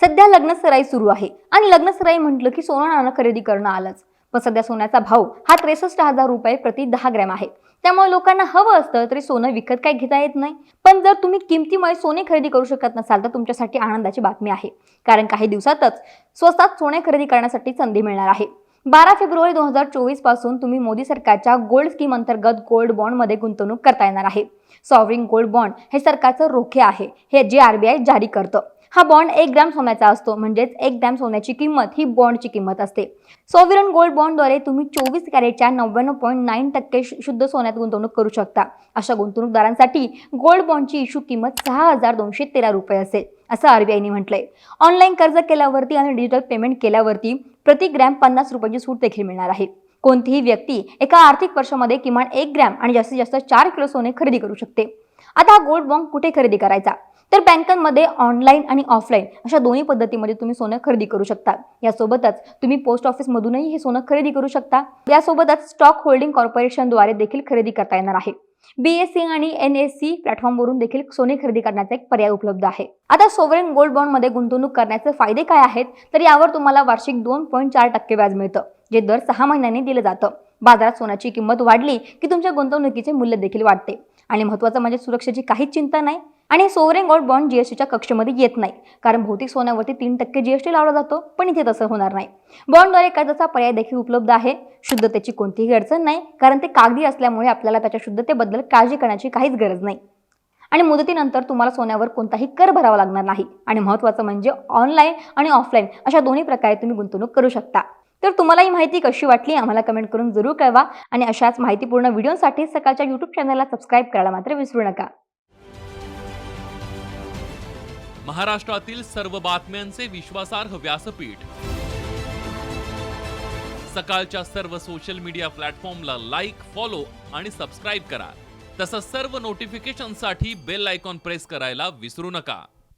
सध्या लग्न सराई सुरू आहे. आणि लग्न सराई म्हटलं की सोनं नाणं खरेदी करणं आलंच. पण सध्या सोन्याचा भाव हा त्रेसष्ट हजार रुपये प्रति दहा ग्रॅम आहे. त्यामुळे लोकांना हवं असतं तरी सोनं विकत काय घेता येत नाही. पण जर तुम्ही किमतीमुळे सोने खरेदी करू शकत नसाल तर तुमच्यासाठी आनंदाची बातमी आहे. कारण काही दिवसातच स्वस्तात सोने खरेदी करण्यासाठी संधी मिळणार आहे. बारा फेब्रुवारी दोन हजार चोवीसपासून तुम्ही मोदी सरकारच्या गोल्ड स्कीम अंतर्गत गोल्ड बॉन्डमध्ये गुंतवणूक करता येणार आहे. सॉवरिंग गोल्ड बॉन्ड हे सरकारचं रोखे आहे. हे जे आरबीआय जारी करतं. हा बॉन्ड एक ग्रॅम सोन्याचा असतो. म्हणजेच एक ग्रॅम सोन्याची किंमत ही बॉन्डची किंमत असते. सोविरन गोल्ड बॉन्डद्वारे तुम्ही चोवीस कॅरेटच्या नव्याण्णव पॉईंट नाईन टक्के शुद्ध सोन्यात गुंतवणूक करू शकता. अशा गुंतवणूकदारांसाठी गोल्ड बॉन्डची इश्यू किंमत सहा हजार दोनशे तेरा रुपये असेल असं आरबीआयने म्हटलंय. ऑनलाईन कर्ज केल्यावरती आणि डिजिटल पेमेंट केल्यावरती प्रति ग्रॅम पन्नास रुपयाची सूट देखील मिळणार आहे. कोणतीही व्यक्ती एका आर्थिक वर्षामध्ये किमान एक ग्रॅम आणि जास्तीत जास्त चार किलो सोने खरेदी करू शकते. आता हा गोल्ड बॉन्ड कुठे खरेदी करायचा? तर बँकांमध्ये ऑनलाईन आणि ऑफलाईन अशा दोन्ही पद्धतीमध्ये तुम्ही सोनं खरेदी करू शकता. यासोबतच तुम्ही पोस्ट ऑफिसमधूनही हे सोनं खरेदी करू शकता. यासोबतच स्टॉक होल्डिंग कॉर्पोरेशनद्वारे देखील खरेदी करता येणार आहे. बीएससी आणि एन एस सी प्लॅटफॉर्मवरून देखील सोने खरेदी करण्याचा एक पर्याय उपलब्ध आहे. आता सोवरेन गोल्ड बॉन्डमध्ये गुंतवणूक करण्याचे फायदे काय आहेत? तर यावर तुम्हाला वार्षिक दोन पॉईंट चार टक्के व्याज मिळतं जे दर सहा महिन्यांनी दिलं जातं. बाजारात सोन्याची किंमत वाढली की तुमच्या गुंतवणुकीचे मूल्य देखील वाढते. आणि महत्त्वाचं म्हणजे सुरक्षेची काहीच चिंता नाही आणि सोवरेन गोल्ड बॉन्ड जीएसटीच्या कक्षेमध्ये येत नाही. कारण भौतिक सोन्यावरती तीन टक्के जीएसटी लावला जातो पण इथे तसं होणार नाही. बॉन्डद्वारे कर्जाचा पर्याय देखील उपलब्ध आहे. शुद्धतेची कोणतीही अडचण नाही कारण ते कागदी असल्यामुळे आपल्याला त्याच्या शुद्धतेबद्दल काळजी करण्याची काहीच गरज नाही. आणि मुदतीनंतर तुम्हाला सोन्यावर कोणताही कर भरावा लागणार नाही. आणि महत्त्वाचं म्हणजे ऑनलाईन आणि ऑफलाईन अशा दोन्ही प्रकारे तुम्ही गुंतवणूक करू शकता. तर तुम्हाला ही माहिती कशी वाटली आम्हाला कमेंट करून जरूर कळवा. आणि अशाच माहितीपूर्ण व्हिडिओसाठी सकाळच्या यूट्यूब चॅनलला सबस्क्राईब करायला मात्र विसरू नका. महाराष्ट्रातील सर्व बातम्यांचे विश्वासार्ह व्यासपीठ. सकाळच्या सर्व सोशल मीडिया प्लॅटफॉर्मला लाईक फॉलो आणि सबस्क्राईब करा. तसंच सर्व नोटिफिकेशनसाठी बेल आयकॉन प्रेस करायला विसरू नका.